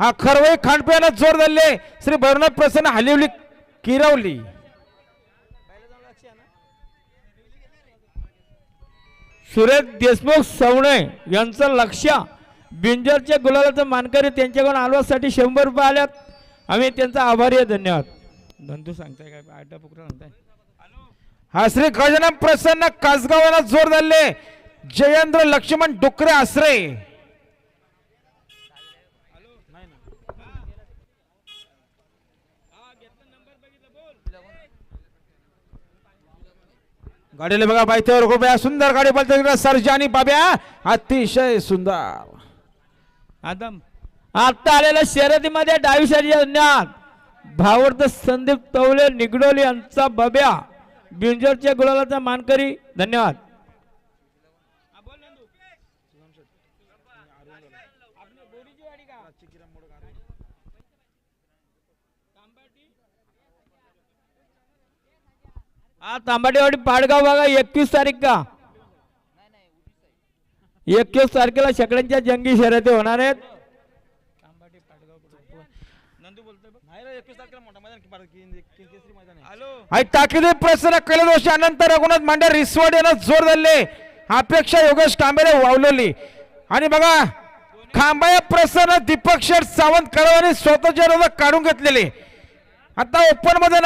हा खरवई खांडप्यानं जोर धरले. श्री भैरवनाथ प्रसन्न हलिवली किरवली. सुरेश देशमुख सवणे यांचं लक्ष बिंजरच्या गुलालाचं मानकरी त्यांच्याकडून आलवासाठी शंभर रुपये आल्यात. आम्ही त्यांचा आभारी आहे. धन्यवाद. धंदू सांगताय काय? पुकरा सांगताय हा श्री गजानन प्रसन्न कासगावाला जोर धरले. जयेंद्र लक्ष्मण डुकरे आसरे. गाडीला बघा बायथेवर रुपया सुंदर गाडी बोलते सरजा आणि बाब्या अतिशय सुंदर. आदम आता आलेल्या शर्यतीमध्ये डावी धन्यवाद भावर्त संदीप तवले निगडोली यांचा बब्या. बिंजरच्या गुलालाचा मानकरी. धन्यवाद. हा तांबाटेवाडी पाडगाव बघा एकवीस तारीख का? एकवीस तारखेला शेकड्यांच्या जंगी शर्यती होणार आहेत. ताकिदी प्रसन्न कैलासवासी अनंत रघुनाथ मांडे रिसवाड यानं जोर धरले. अपेक्षा योगेश कांबेरे वावलेली. आणि बघा खांबाया प्रसन्न दीपक शेठ सावंत कळवाने स्वतःच्या काढून घेतलेले. आता ओपनमध्ये